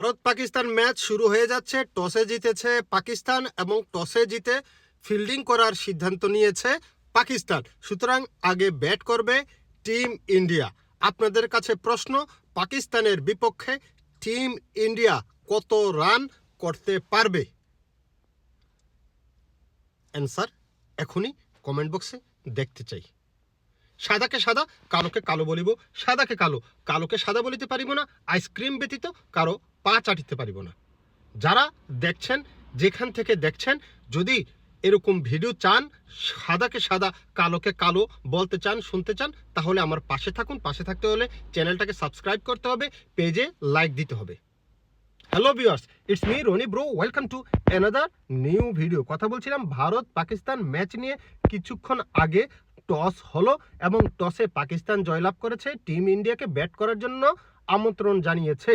Bharat Pakistan match শুরু হয়ে যাচ্ছে, টসে জিতেছে পাকিস্তান এবং টসে জিতে ফিল্ডিং করার সিদ্ধান্ত নিয়েছে পাকিস্তান। সুতরাং আগে ব্যাট করবে টিম ইন্ডিয়া। আপনাদের কাছে প্রশ্ন, পাকিস্তানের বিপক্ষে টিম ইন্ডিয়া কত রান করতে পারবে? অ্যান্সার এখনই কমেন্ট বক্সে দেখতে চাই। সাদাকে সাদা, কালোকে কালো বলিব। সাদাকে কালো, কালোকে সাদা বলিতে পারিব না। আইসক্রিম ব্যতীত কারও পা চাটিতে পারিব না। যারা দেখছেন, যেখান থেকে দেখছেন, যদি এরকম ভিডিও চান, সাদাকে সাদা, কালোকে কালো বলতে চান, শুনতে চান, তাহলে আমার পাশে থাকুন। পাশে থাকতে হলে চ্যানেলটাকে সাবস্ক্রাইব করতে হবে, পেজে লাইক দিতে হবে। Hello viewers, it's me Roni bro, welcome to another new video. কথা বলছিলাম ভারত পাকিস্তান ম্যাচ নিয়ে। কিছুক্ষণ আগে টস হলো এবং টসে পাকিস্তান জয়লাভ করেছে। টিম ইন্ডিয়াকে ব্যাট করার জন্য আমন্ত্রণ জানিয়েছে।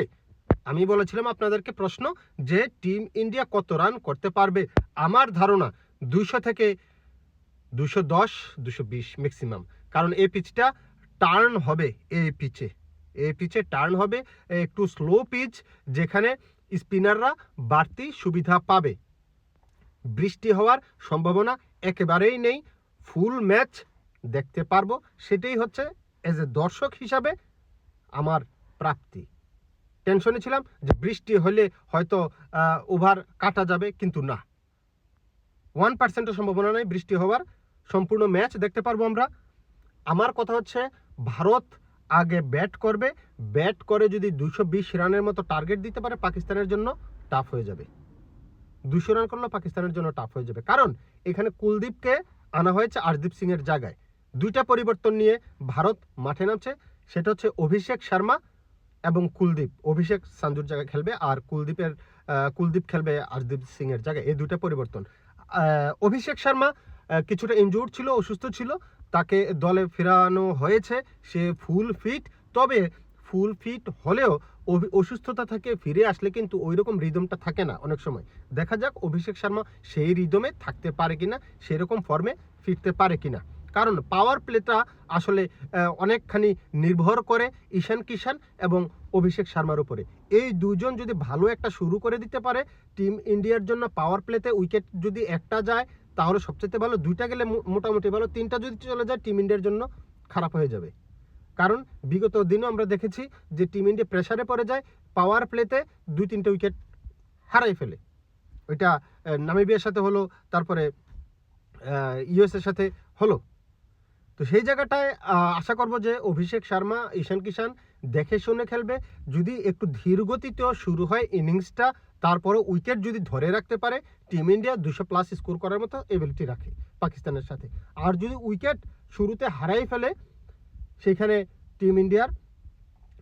আমি বলেছিলাম আপনাদেরকে প্রশ্ন যে টিম ইন্ডিয়া কত রান করতে পারবে? আমার ধারণা দুইশো থেকে দুশো দশ দুশো বিশ ম্যাক্সিমাম কারণ এই পিচটা টার্ন হবে এই পিচে এই পিচে টার্ন হবে একটু স্লো পিচ যেখানে স্পিনাররা বাড়তি সুবিধা পাবে। বৃষ্টি হওয়ার সম্ভাবনা একেবারেই নেই। ফুল ম্যাচ দেখতে পারব। সেটাই হচ্ছে এজ এ দর্শক হিসাবে আমার প্রাপ্তি। টেনশনে ছিলাম যে বৃষ্টি হলে হয়তো ওভার কাটা যাবে, কিন্তু না। ওয়ান পার্সেন্টের সম্ভাবনা নেই বৃষ্টি হওয়ার। সম্পূর্ণ ম্যাচ দেখতে পারব আমরা। আমার কথা হচ্ছে, ভারত আগে ব্যাট করবে। ব্যাট করে যদি দুশো বিশ রানের মতো টার্গেট দিতে পারে পাকিস্তানের জন্য, টাফ হয়ে যাবে। দুশো রান করলেও পাকিস্তানের জন্য টাফ হয়ে যাবে। কারণ, এখানে কুলদীপকে আনা হয়েছে আরদীপ সিং এর জায়গায়। দুইটা পরিবর্তন নিয়ে ভারত মাঠে নামছে। সেটা হচ্ছে অভিষেক শর্মা এবং কুলদীপ। অভিষেক সাঞ্জুর জায়গায় খেলবে আর কুলদীপের কুলদীপ খেলবে আরদীপ সিং এর জায়গায়। এই দুইটা পরিবর্তন। অভিষেক শর্মা কিছুটা ইনজুর্ড ছিল, অসুস্থ ছিল। তাকে দলে ফেরানো হয়েছে। সে ফুল ফিট তবে ফুল ফিট হলেও অসুস্থতা থেকে ফিরে আসলে কিন্তু ওই রকম রিদমটা থাকে না অনেক সময়। দেখা যাক অভিষেক শর্মা সেই রিদমে থাকতে পারে কিনা, সেরকম ফর্মে ফিরতে পারে কিনা। কারণ পাওয়ার প্লেটা আসলে অনেকখানি নির্ভর করে ঈশান কিষান এবং অভিষেক শর্মার উপরে। এই দুজন যদি ভালো একটা শুরু করে দিতে পারে টিম ইন্ডিয়ার জন্য পাওয়ার প্লেতে উইকেট যদি একটা যায়, তাহলে সবচেয়ে ভালো দুইটা গেলে মোটামুটি ভালো, তিনটা যদি চলে যায় টিম ইন্ডিয়ার জন্য খারাপ হয়ে যাবে। কারণ বিগত দিনও আমরা দেখেছি যে টিম ইন্ডিয়া প্রেশারে পড়ে যায় পাওয়ার প্লেতে দুই তিনটে উইকেট হারাই ফেলে। ওইটা নামিবিয়ার সাথে হলো, তারপরে ইউএসের সাথে হলো। তো সেই জায়গাটায় আশা করব যে অভিষেক শর্মা, ঈশান কিষান দেখে শুনে খেলবে। যদি একটু ধীর গতিতেও শুরু হয় ইনিংসটা তারপরে উইকেট যদি ধরে রাখতে পারে, টিম ইন্ডিয়া দুশো প্লাস স্কোর করার মতো এবিলিটি রাখে পাকিস্তানের সাথে। আর যদি উইকেট শুরুতে হারাই ফেলে, সেখানে টিম ইন্ডিয়ার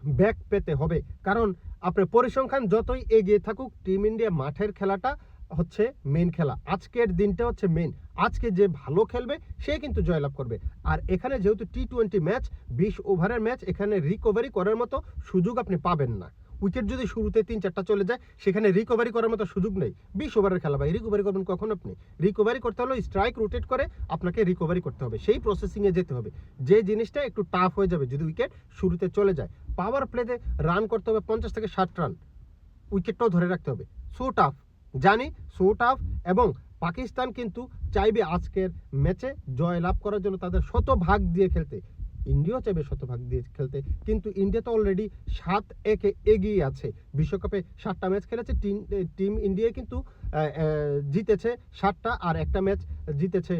ব্যাক পেতে হবে। কারণ, আপনার পরিসংখ্যান যতই এগিয়ে থাকুক, টিম ইন্ডিয়া মাঠের খেলাটা হচ্ছে মেন খেলা। আজকের দিনটা হচ্ছে মেন আজকে যে ভালো খেলবে, সে কিন্তু জয়লাভ করবে। আর এখানে যেহেতু টি টোয়েন্টি ম্যাচ বিশ ওভারের ম্যাচ এখানে রিকভারি করার মতো সুযোগ আপনি পাবেন না। উইকেট যদি শুরুতে তিন চারটা চলে যায়, সেখানে রিকভারি করার মতো সুযোগ নেই। বিশ ওভারের খেলা ভাই রিকভারি করবেন কখন আপনি? রিকভারি করতে হলে স্ট্রাইক রোটেট করে আপনাকে রিকভারি করতে হবে। সেই প্রসেসিংয়ে যেতে হবে। যে জিনিসটা একটু টাফ হয়ে যাবে যদি উইকেট শুরুতে চলে যায়। পাওয়ার প্লেতে রান করতে হবে পঞ্চাশ থেকে ষাট রান উইকেটটাও ধরে রাখতে হবে। সো টাফ জানি সো টাফ এবং পাকিস্তান কিন্তু চাইবে আজকের ম্যাচে জয় লাভ করার জন্য তাদের শতভাগ দিয়ে খেলতে। ইন্ডিয়াও চাইবে শতভাগ দিয়ে খেলতে, কিন্তু ইন্ডিয়া তো অলরেডি সাত একে এগিয়ে আছে। বিশ্বকাপে সাতটা ম্যাচ খেলেছে, টিম টিম ইন্ডিয়া কিন্তু জিতেছে সাতটা আর একটা ম্যাচ জিতেছে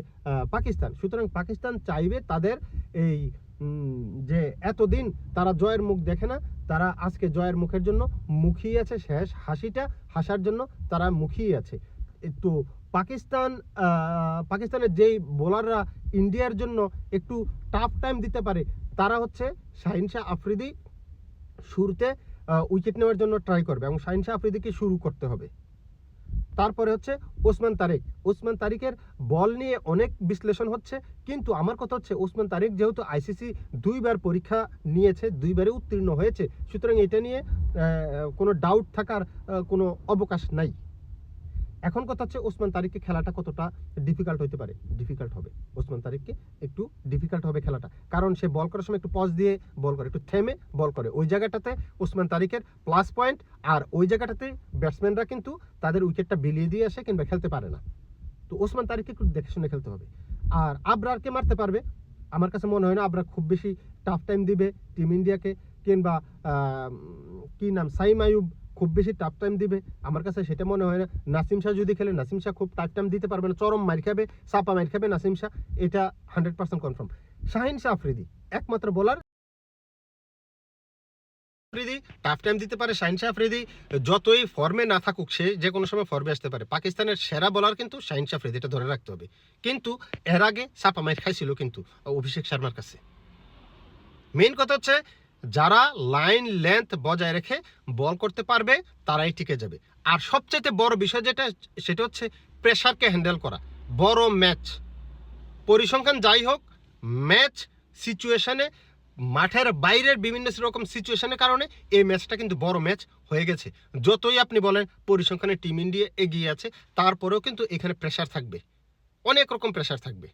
পাকিস্তান। সুতরাং পাকিস্তান চাইবে তাদের এই যে এতদিন তারা জয়ের মুখ দেখে না, তারা আজকে জয়ের মুখের জন্য মুখিয়ে আছে শেষ হাসিটা, হাসার জন্য তারা মুখিয়ে আছে। তো পাকিস্তান পাকিস্তানের যেই বোলাররা ইন্ডিয়ার জন্য একটু টাফ টাইম দিতে পারে, তারা হচ্ছে শাহিন শাহ আফ্রিদি শুরুতে উইকেট নেওয়ার জন্য ট্রাই করবে এবং শাহিন শাহ আফ্রিদিকে শুরু করতে হবে। তারপরে হচ্ছে ওসমান তারিক। ওসমান তারিকের বল নিয়ে অনেক বিশ্লেষণ হচ্ছে, কিন্তু আমার কথা হচ্ছে ওসমান তারিক যেহেতু আইসিসি দুইবার পরীক্ষা নিয়েছে, দুইবারে উত্তীর্ণ হয়েছে, সুতরাং এটা নিয়ে কোনো ডাউট থাকার কোনো অবকাশ নাই। এখন কথা হচ্ছে ওসমান তারিখকে খেলাটা কতটা ডিফিকাল্ট হতে পারে? ডিফিকাল্ট হবে। ওসমান তারিখকে একটু ডিফিকাল্ট হবে খেলাটা। কারণ সে বল করার সময় একটু পজ দিয়ে বল করে, একটু থেমে বল করে। ওই জায়গাটাতে ওসমান তারিখের প্লাস পয়েন্ট আর ওই জায়গাটাতে ব্যাটসম্যানরা কিন্তু তাদের উইকেটটা বিলিয়ে দিয়ে আসে কিংবা খেলতে পারে না। তো ওসমান তারিখকে একটু দেখে শুনে খেলতে হবে। আর আবরারকে মারতে পারবে। আমার কাছে মনে হয় না আবরার খুব বেশি টাফ টাইম দিবে টিম ইন্ডিয়াকে কিংবা কি নাম? সাইম আয়ুব খুব বেশি টাফ টাইম দিবে। আমার কাছে সেটা মনে হয় না। নাসিম শাহ যদি খেলে, নাসিম শাহ খুব টাফ টাইম দিতে পারবে না। চরম মার খাবে, চাপা মার খাবে নাসিম শাহ। এটা hundred percent confirm Shaheen Shah Afridi, একমাত্র বোলার আফ্রিদি টাফ টাইম দিতে পারে শাহিন শাহ আফ্রিদি। যতই ফর্মে না থাকুক, সে যে কোনো সময় ফর্মে আসতে পারে। পাকিস্তানের সেরা বোলার কিন্তু শাহিন শাহ আফ্রিদি এটা ধরে রাখতে হবে। কিন্তু এর আগে চাপা মার খাইছিল কিন্তু অভিষেক শর্মার কাছে। মেইন কথা হচ্ছে যারা লাইন লেন্থ বজায় রেখে বল করতে পারবে, তারাই টিকে যাবে। আর সবচেয়ে বড় বিষয় যেটা, সেটা হচ্ছে প্রেশারকে হ্যান্ডেল করা। বড় ম্যাচ। পরিসংখ্যান যাই হোক, ম্যাচ সিচুয়েশনে, মাঠের বাইরের বিভিন্ন রকম সিচুয়েশনের কারণে এই ম্যাচটা কিন্তু বড় ম্যাচ হয়ে গেছে। যতই আপনি বলেন পরিসংখ্যানে টিম ইন্ডিয়া এগিয়ে আছে, তারপরেও কিন্তু এখানে প্রেশার থাকবে। অনেক রকম প্রেশার থাকবে।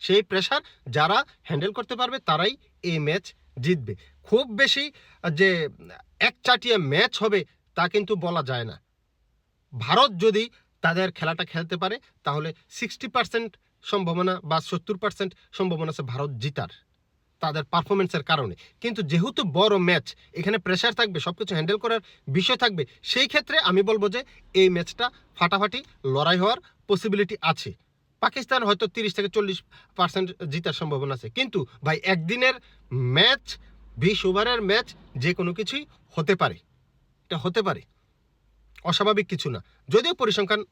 সেই প্রেশার যারা হ্যান্ডেল করতে পারবে, তারাই এই ম্যাচ জিতবে। খুব বেশি যে একচাটিয়া ম্যাচ হবে তা কিন্তু বলা যায় না। ভারত যদি তাদের খেলাটা খেলতে পারে, তাহলে সিক্সটি পার্সেন্ট সম্ভাবনা বা সত্তর পার্সেন্ট সম্ভাবনা আছে ভারত জিতার, তাদের পারফরমেন্সের কারণে। কিন্তু যেহেতু বড় ম্যাচ, এখানে প্রেশার থাকবে সব কিছু হ্যান্ডেল করার বিষয় থাকবে, সেই ক্ষেত্রে আমি বলব যে এই ম্যাচটা ফাটাফাটি লড়াই হওয়ার পসিবিলিটি আছে। পাকিস্তান হয়তো তিরিশ থেকে চল্লিশ পার্সেন্ট জিতার সম্ভাবনা আছে। কিন্তু ভাই, একদিনের ম্যাচ বিশ ওভারের ম্যাচ যে কোনো কিছুই হতে পারে। এটা হতে পারে। অস্বাভাবিক কিছু না। যদিও পরিসংখ্যান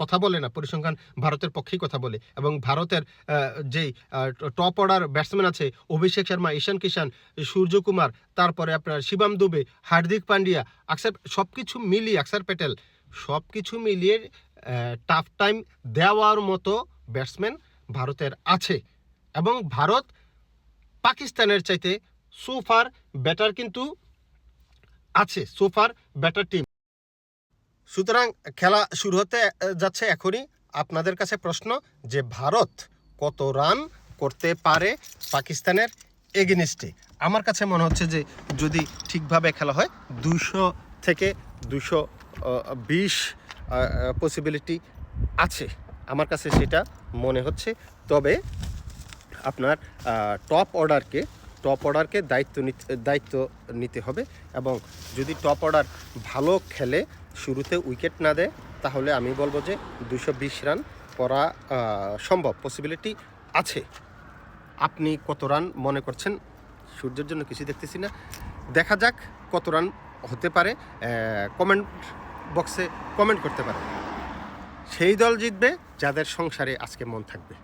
কথা বলে না, পরিসংখ্যান ভারতের পক্ষেই কথা বলে এবং ভারতের যেই টপ অর্ডার ব্যাটসম্যান আছে, অভিষেক শর্মা, ঈশান কিষান সূর্যকুমার তারপরে আপনার শিবাম দুবে, হার্দিক পান্ডিয়া, আকসার সব কিছু মিলিয়ে, আকসার প্যাটেল সব কিছু মিলিয়ে টাফ টাইম দেওয়ার মতো ব্যাটসম্যান ভারতের আছে এবং ভারত পাকিস্তানের চাইতে সোফার ব্যাটার কিন্তু আছে। সোফার ব্যাটার টিম সুতরাং খেলা শুরু হতে যাচ্ছে এখনই। আপনাদের কাছে প্রশ্ন যে ভারত কত রান করতে পারে পাকিস্তানের এগেনিস্টে? আমার কাছে মনে হচ্ছে যে যদি ঠিকভাবে খেলা হয়, দুশো থেকে দুশো বিশ পসিবিলিটি আছে। আমার কাছে সেটা মনে হচ্ছে। তবে আপনার টপ অর্ডারকে টপ অর্ডারকে দায়িত্ব দায়িত্ব নিতে হবে এবং যদি টপ অর্ডার ভালো খেলে, শুরুতে উইকেট না দেয়, তাহলে আমি বলব যে দুশো বিশ রান করা সম্ভব। পসিবিলিটি আছে। আপনি কত রান মনে করছেন? সূর্যের জন্য কিছু দেখতেছি না। দেখা যাক কত রান হতে পারে। কমেন্ট বক্সে কমেন্ট করতে পারে সেই দল জিতবে যাদের সংসারে আজকে মন থাকবে।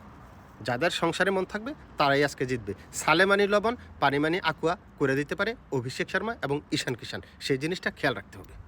যাদের সংসারে মন থাকবে, তারাই আজকে জিতবে। সালেমানি লবণ, পানিমানি, আকুয়া করে দিতে পারে অভিষেক শর্মা এবং ঈশান কিষান সেই জিনিসটা খেয়াল রাখতে হবে।